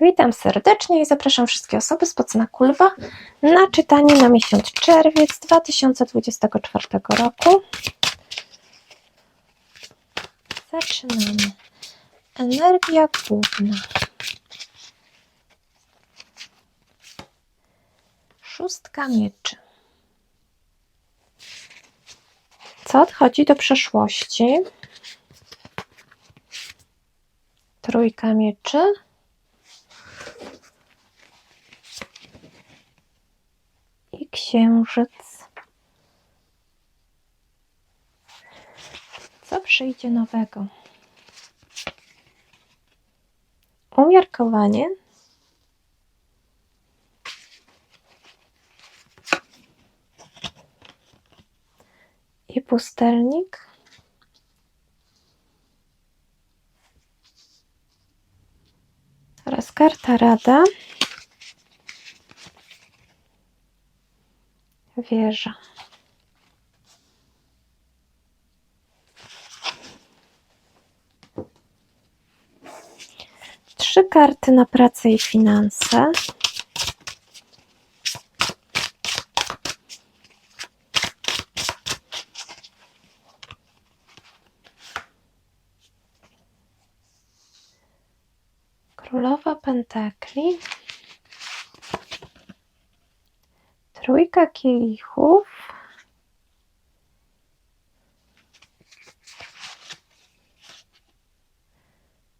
Witam serdecznie i zapraszam wszystkie osoby z znaku Lwa na czytanie na miesiąc czerwiec 2024 roku. Zaczynamy. Energia główna. Szóstka mieczy. Co odchodzi do przeszłości? Trójka mieczy. Księżyc. Co przyjdzie nowego? Umiarkowanie. I pustelnik. Oraz karta rada. Wieża. Trzy karty na pracę i finanse. Królowa Pentakli. Trójka kielichów.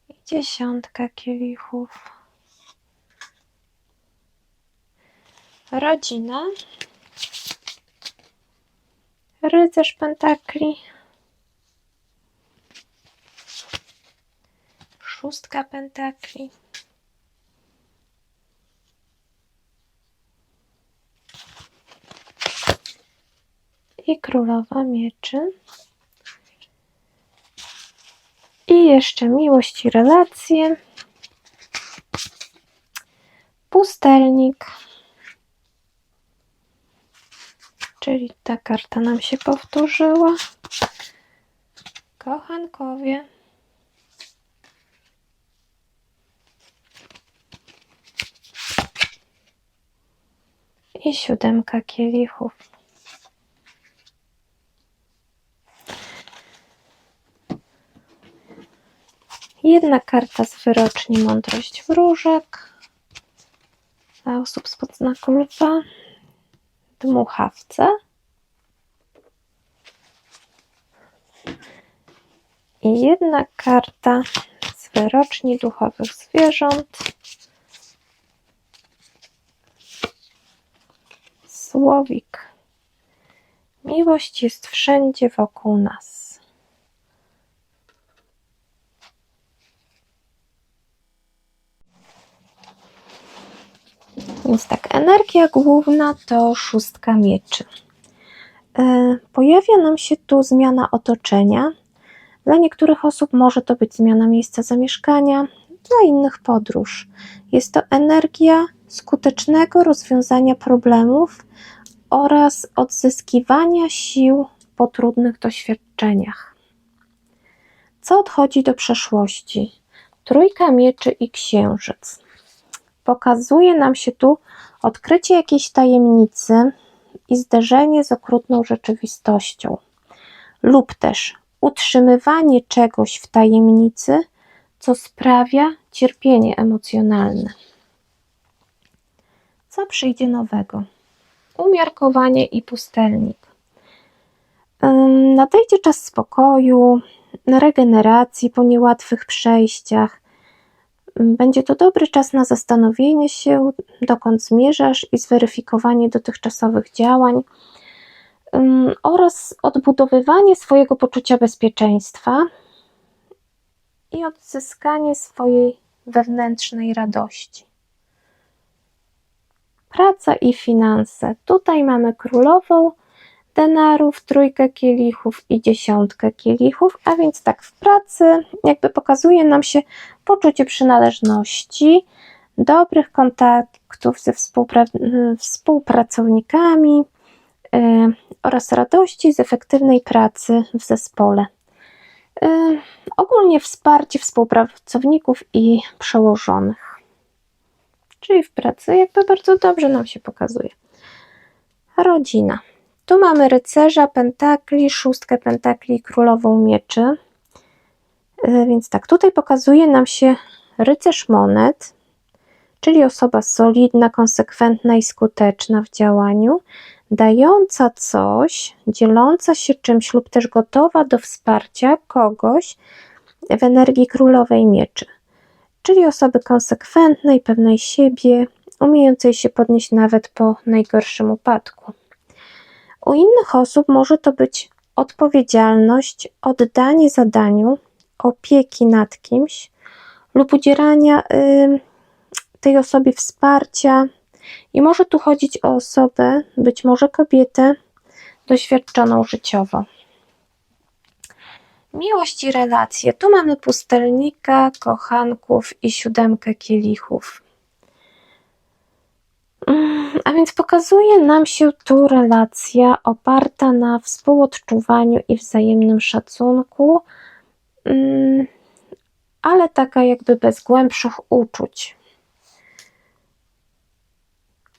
I dziesiątka kielichów. Rodzina. Rycerz pentakli. Szóstka pentakli. i królowa mieczy. I jeszcze miłość i relacje. Pustelnik. Czyli ta karta nam się powtórzyła. Kochankowie. I siódemka kielichów. Jedna karta z wyroczni Mądrość Wróżek dla osób spod znaku lwa. Dmuchawce. I jedna karta z wyroczni duchowych zwierząt. Słowik. Miłość jest wszędzie wokół nas. Więc tak, energia główna to szóstka mieczy. E, pojawia nam się tu zmiana otoczenia. Dla niektórych osób może to być zmiana miejsca zamieszkania, dla innych podróż. Jest to energia skutecznego rozwiązania problemów oraz odzyskiwania sił po trudnych doświadczeniach. Co odchodzi do przeszłości? Trójka mieczy i księżyc pokazuje nam się tu odkrycie jakiejś tajemnicy i zderzenie z okrutną rzeczywistością, lub też utrzymywanie czegoś w tajemnicy, co sprawia cierpienie emocjonalne. Co przyjdzie nowego? Umiarkowanie i pustelnik. Nadejdzie czas spokoju, regeneracji po niełatwych przejściach, będzie to dobry czas na zastanowienie się, dokąd zmierzasz i zweryfikowanie dotychczasowych działań oraz odbudowywanie swojego poczucia bezpieczeństwa i odzyskanie swojej wewnętrznej radości. Praca i finanse. Tutaj mamy królową denarów, trójkę kielichów i dziesiątkę kielichów, a więc tak w pracy jakby pokazuje nam się poczucie przynależności, dobrych kontaktów ze współpra współpracownikami yy, oraz radości z efektywnej pracy w zespole. Yy, ogólnie wsparcie współpracowników i przełożonych. czyli w pracy jakby bardzo dobrze nam się pokazuje. Rodzina. Tu mamy rycerza pentakli, szóstkę pentakli królową mieczy. E, więc tak, tutaj pokazuje nam się rycerz monet, czyli osoba solidna, konsekwentna i skuteczna w działaniu, dająca coś, dzieląca się czymś lub też gotowa do wsparcia kogoś w energii królowej mieczy, czyli osoby konsekwentnej, pewnej siebie, umiejącej się podnieść nawet po najgorszym upadku. U innych osób może to być odpowiedzialność, oddanie zadaniu, opieki nad kimś lub udzielania y, tej osobie wsparcia. I może tu chodzić o osobę, być może kobietę, doświadczoną życiowo. Miłość i relacje. Tu mamy pustelnika, kochanków i siódemkę kielichów. Pokazuje nam się tu relacja oparta na współodczuwaniu i wzajemnym szacunku, mm, ale taka jakby bez głębszych uczuć.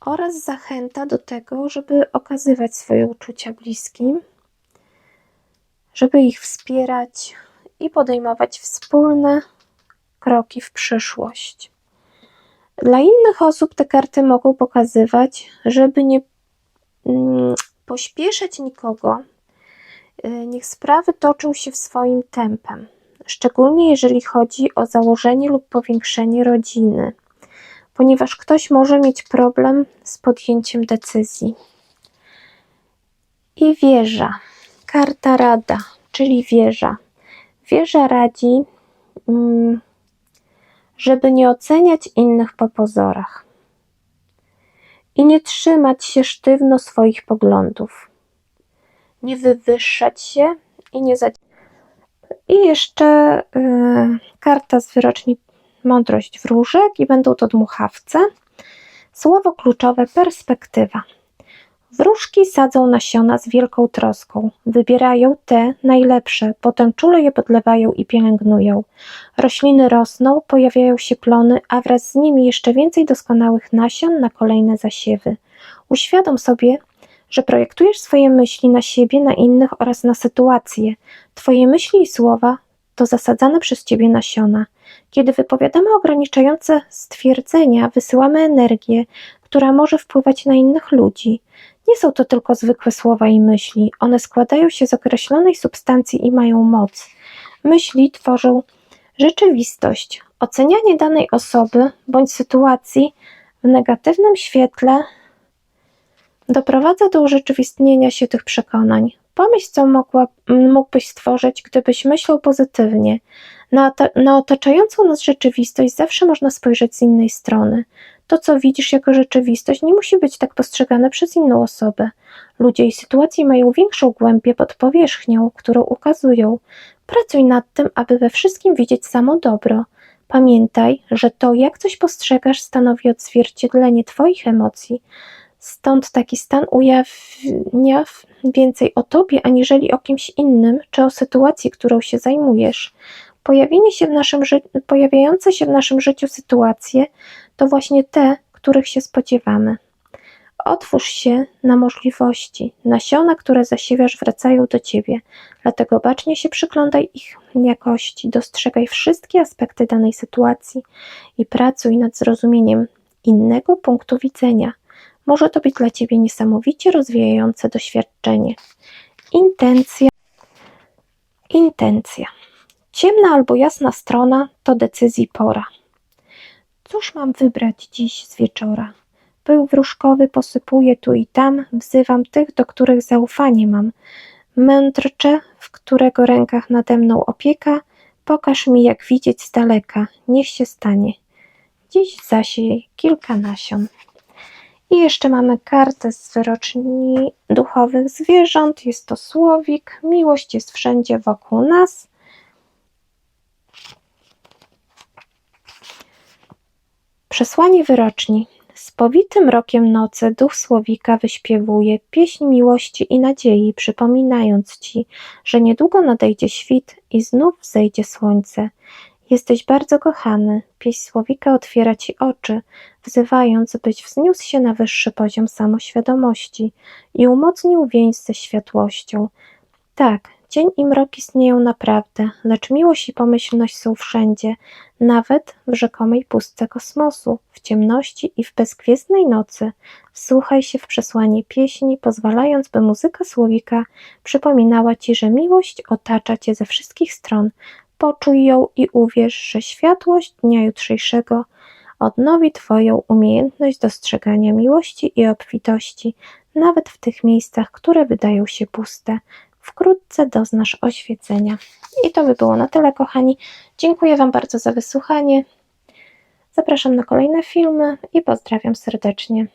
Oraz zachęta do tego, żeby okazywać swoje uczucia bliskim, żeby ich wspierać i podejmować wspólne kroki w przyszłość. Dla innych osób te karty mogą pokazywać, żeby nie mm, pośpieszać nikogo, y, niech sprawy toczą się w swoim tempem, szczególnie jeżeli chodzi o założenie lub powiększenie rodziny, ponieważ ktoś może mieć problem z podjęciem decyzji. I wieża, karta rada, czyli wieża. Wieża radzi. Mm, żeby nie oceniać innych po pozorach i nie trzymać się sztywno swoich poglądów, nie wywyższać się i nie za... I jeszcze yy, karta z wyroczni Mądrość wróżek i będą to dmuchawce. Słowo kluczowe perspektywa. Wróżki sadzą nasiona z wielką troską. Wybierają te najlepsze, potem czule je podlewają i pielęgnują. Rośliny rosną, pojawiają się plony, a wraz z nimi jeszcze więcej doskonałych nasion na kolejne zasiewy. Uświadom sobie, że projektujesz swoje myśli na siebie, na innych oraz na sytuacje. Twoje myśli i słowa to zasadzane przez ciebie nasiona. Kiedy wypowiadamy ograniczające stwierdzenia, wysyłamy energię, która może wpływać na innych ludzi. Nie są to tylko zwykłe słowa i myśli, one składają się z określonej substancji i mają moc. Myśli tworzą rzeczywistość. Ocenianie danej osoby bądź sytuacji w negatywnym świetle doprowadza do urzeczywistnienia się tych przekonań. Pomyśl, co mogła, mógłbyś stworzyć, gdybyś myślał pozytywnie. Na, na otaczającą nas rzeczywistość zawsze można spojrzeć z innej strony. To, co widzisz jako rzeczywistość, nie musi być tak postrzegane przez inną osobę. Ludzie i sytuacje mają większą głębię pod powierzchnią, którą ukazują. Pracuj nad tym, aby we wszystkim widzieć samo dobro. Pamiętaj, że to, jak coś postrzegasz, stanowi odzwierciedlenie Twoich emocji. Stąd taki stan ujawnia więcej o Tobie, aniżeli o kimś innym, czy o sytuacji, którą się zajmujesz. Pojawienie się w naszym pojawiające się w naszym życiu sytuacje to właśnie te, których się spodziewamy. Otwórz się na możliwości. Nasiona, które zasiewasz, wracają do ciebie, dlatego bacznie się przyglądaj ich jakości, dostrzegaj wszystkie aspekty danej sytuacji i pracuj nad zrozumieniem innego punktu widzenia. Może to być dla ciebie niesamowicie rozwijające doświadczenie. Intencja. Intencja. Ciemna albo jasna strona to decyzji pora. Cóż mam wybrać dziś z wieczora? Pył wróżkowy posypuję tu i tam, wzywam tych, do których zaufanie mam. Mędrcze, w którego rękach nade mną opieka, pokaż mi, jak widzieć z daleka, niech się stanie. Dziś zasiej kilka nasion. I jeszcze mamy kartę z wyroczni duchowych zwierząt. Jest to słowik. Miłość jest wszędzie wokół nas. Przesłanie wyroczni. Z powitym rokiem nocy duch słowika wyśpiewuje pieśń miłości i nadziei, przypominając ci, że niedługo nadejdzie świt i znów wzejdzie słońce. Jesteś bardzo kochany. Pieśń słowika otwiera ci oczy, wzywając, byś wzniósł się na wyższy poziom samoświadomości i umocnił więź ze światłością. Tak, dzień i mrok istnieją naprawdę, lecz miłość i pomyślność są wszędzie, nawet w rzekomej pustce kosmosu, w ciemności i w bezgwiezdnej nocy. Wsłuchaj się w przesłanie pieśni, pozwalając, by muzyka słowika przypominała ci, że miłość otacza cię ze wszystkich stron. Poczuj ją i uwierz, że światłość dnia jutrzejszego odnowi Twoją umiejętność dostrzegania miłości i obfitości, nawet w tych miejscach, które wydają się puste. Wkrótce doznasz oświecenia. I to by było na tyle, kochani. Dziękuję Wam bardzo za wysłuchanie. Zapraszam na kolejne filmy i pozdrawiam serdecznie.